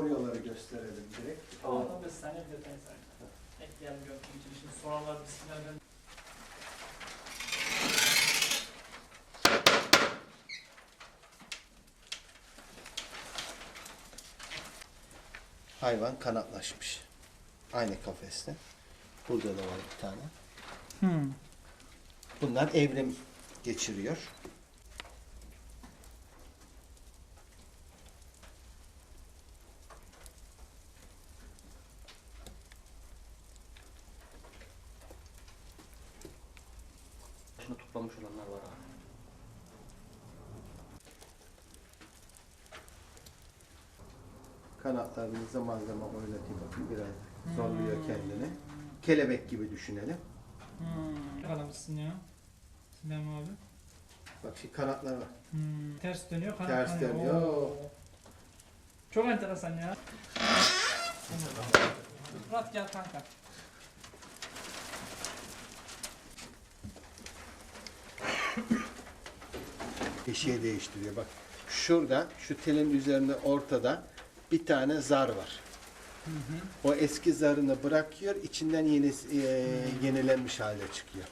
Oryaları gösterelim direkt. Tamam, 15 saniye bir detay sadece. Ekleyelim gördüğüm için. Şimdi soranlar bismillah Hayvan kanatlaşmış. Aynı kafeste. Burada da var bir tane. Hmm. Bunlar evrim geçiriyor. Şunu toplamış olanlar var abi. Kanatlarını zaman zaman oynatayım bakın biraz zorluyor kendini. Kelebek gibi düşünelim. Hmm. Ya. Sinem abi. Bak şimdi kanatlar var. Hmm. Ters dönüyor. kanat Ters kanıyor. dönüyor. Oo. Çok enteresan ya. Murat gel kanka. Eşiğe değiştiriyor. Bak şurada şu telin üzerinde ortada bir tane zar var. O eski zarını bırakıyor, içinden yeni e, yenilenmiş hale çıkıyor.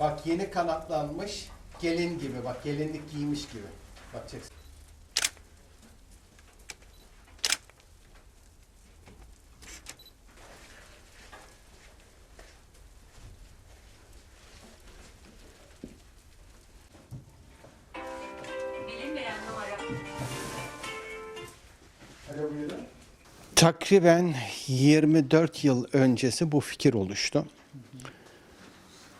Bak yeni kanatlanmış, gelin gibi. Bak gelinlik giymiş gibi. Bakacaksın. Bilinmeyen numara. Alo buyurun. Takriben 24 yıl öncesi bu fikir oluştu.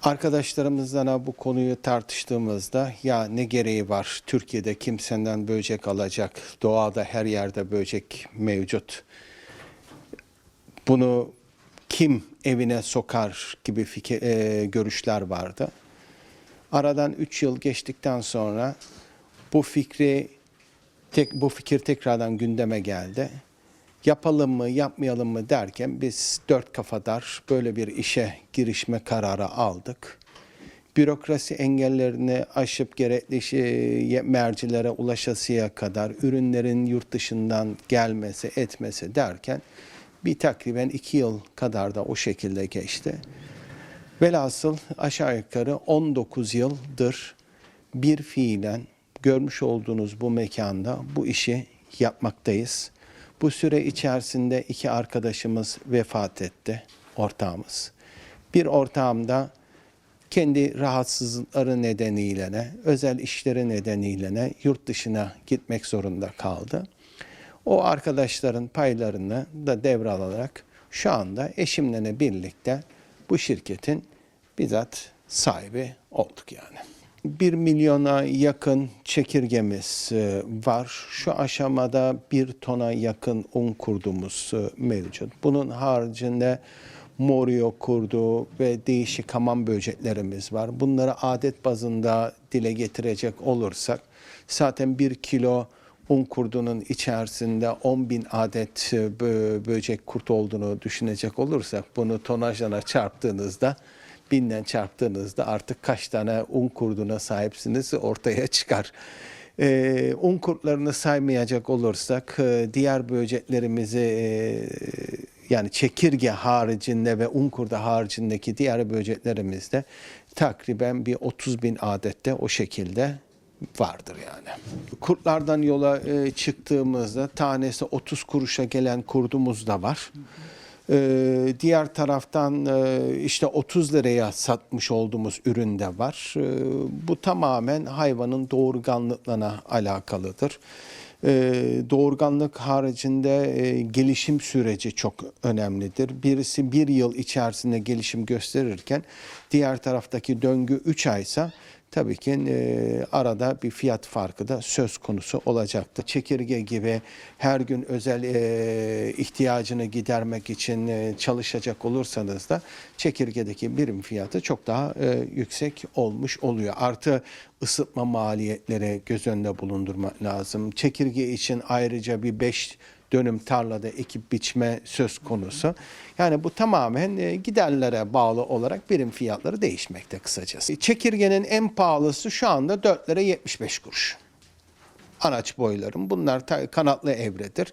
Arkadaşlarımızla bu konuyu tartıştığımızda ya ne gereği var Türkiye'de kimsenden böcek alacak, doğada her yerde böcek mevcut. Bunu kim evine sokar gibi fikir, e, görüşler vardı. Aradan 3 yıl geçtikten sonra bu fikri tek, bu fikir tekrardan gündeme geldi. Yapalım mı, yapmayalım mı derken biz dört kafadar böyle bir işe girişme kararı aldık. Bürokrasi engellerini aşıp gerekli şey, mercilere ulaşasıya kadar ürünlerin yurt dışından gelmesi, etmesi derken bir takriben iki yıl kadar da o şekilde geçti. Velhasıl aşağı yukarı 19 yıldır bir fiilen görmüş olduğunuz bu mekanda bu işi yapmaktayız. Bu süre içerisinde iki arkadaşımız vefat etti, ortağımız. Bir ortağım da kendi rahatsızlıkları nedeniyle, ne, özel işleri nedeniyle ne, yurt dışına gitmek zorunda kaldı. O arkadaşların paylarını da devralarak şu anda eşimle birlikte bu şirketin bizzat sahibi olduk yani. 1 milyona yakın çekirgemiz e, var. Şu aşamada bir tona yakın un kurdumuz e, mevcut. Bunun haricinde morio kurdu ve değişik hamam böceklerimiz var. Bunları adet bazında dile getirecek olursak zaten bir kilo un kurdunun içerisinde 10 bin adet e, bö- böcek kurt olduğunu düşünecek olursak bunu tonajlara çarptığınızda binden çarptığınızda artık kaç tane un kurduna sahipsiniz ortaya çıkar. Ee, un kurtlarını saymayacak olursak e, diğer böceklerimizi e, yani çekirge haricinde ve un kurdu haricindeki diğer böceklerimizde takriben bir 30 bin adette o şekilde vardır yani. Kurtlardan yola e, çıktığımızda tanesi 30 kuruşa gelen kurdumuz da var. Ee, diğer taraftan e, işte 30 liraya satmış olduğumuz ürün de var. Ee, bu tamamen hayvanın doğurganlıklarına alakalıdır. Ee, doğurganlık haricinde e, gelişim süreci çok önemlidir. Birisi bir yıl içerisinde gelişim gösterirken diğer taraftaki döngü 3 aysa tabii ki e, arada bir fiyat farkı da söz konusu olacaktı. Çekirge gibi her gün özel e, ihtiyacını gidermek için e, çalışacak olursanız da çekirgedeki birim fiyatı çok daha e, yüksek olmuş oluyor. Artı ısıtma maliyetleri göz önünde bulundurmak lazım. Çekirge için ayrıca bir 5 dönüm tarlada ekip biçme söz konusu. Yani bu tamamen e, giderlere bağlı olarak birim fiyatları değişmekte kısacası. Çekirgenin en pahalısı şu anda 4 lira 75 kuruş. Anaç boylarım. Bunlar kanatlı evredir.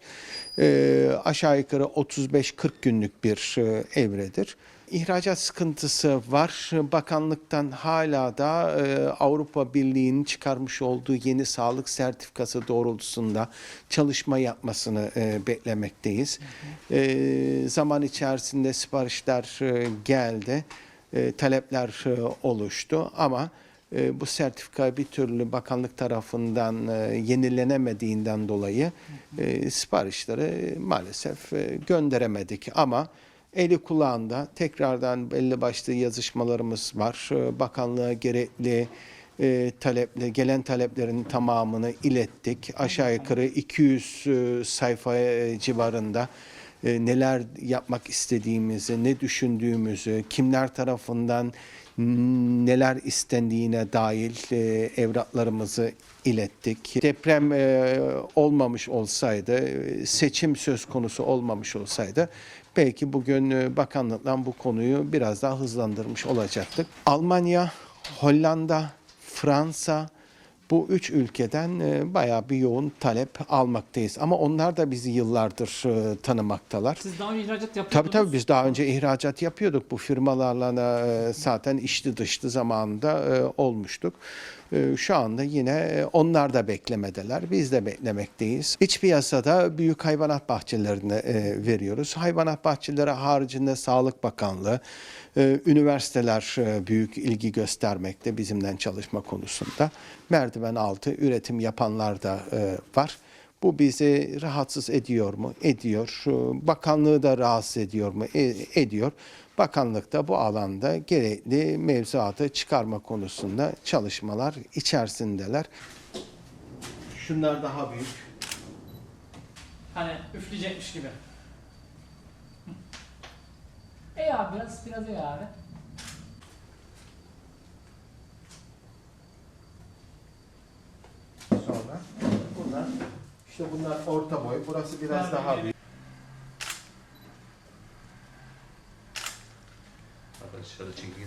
Ee, aşağı yukarı 35-40 günlük bir e, evredir. İhracat sıkıntısı var. Bakanlıktan hala da e, Avrupa Birliği'nin çıkarmış olduğu yeni sağlık sertifikası doğrultusunda çalışma yapmasını e, beklemekteyiz. E, zaman içerisinde siparişler e, geldi, e, talepler e, oluştu ama e, bu sertifika bir türlü bakanlık tarafından e, yenilenemediğinden dolayı e, siparişleri maalesef e, gönderemedik ama eli kulağında tekrardan belli başlı yazışmalarımız var. Bakanlığa gerekli e, taleple gelen taleplerin tamamını ilettik. Aşağı yukarı 200 e, sayfa e, civarında e, neler yapmak istediğimizi, ne düşündüğümüzü, kimler tarafından neler istendiğine dair e, evraklarımızı ilettik. Deprem e, olmamış olsaydı, e, seçim söz konusu olmamış olsaydı belki bugün e, bakanlıktan bu konuyu biraz daha hızlandırmış olacaktık. Almanya, Hollanda, Fransa bu üç ülkeden e, bayağı bir yoğun talep almaktayız. Ama onlar da bizi yıllardır e, tanımaktalar. Siz daha önce ihracat Tabii yapıyordunuz. tabii biz daha önce ihracat yapıyorduk. Bu firmalarla e, zaten içli dışlı zamanında olmuştuk. Şu anda yine onlar da beklemedeler. Biz de beklemekteyiz. İç piyasada büyük hayvanat bahçelerine veriyoruz. Hayvanat bahçeleri haricinde Sağlık Bakanlığı, üniversiteler büyük ilgi göstermekte bizimle çalışma konusunda. Merdiven altı üretim yapanlar da e, var. Bu bizi rahatsız ediyor mu? Ediyor. Bakanlığı da rahatsız ediyor mu? E- ediyor. Bakanlık da bu alanda gerekli mevzuatı çıkarma konusunda çalışmalar içerisindeler. Şunlar daha büyük. Hani üfleyecekmiş gibi. Ey abi biraz, biraz ey abi. İşte bunlar orta boy. Burası biraz daha büyük. Arkadaşlar çekirge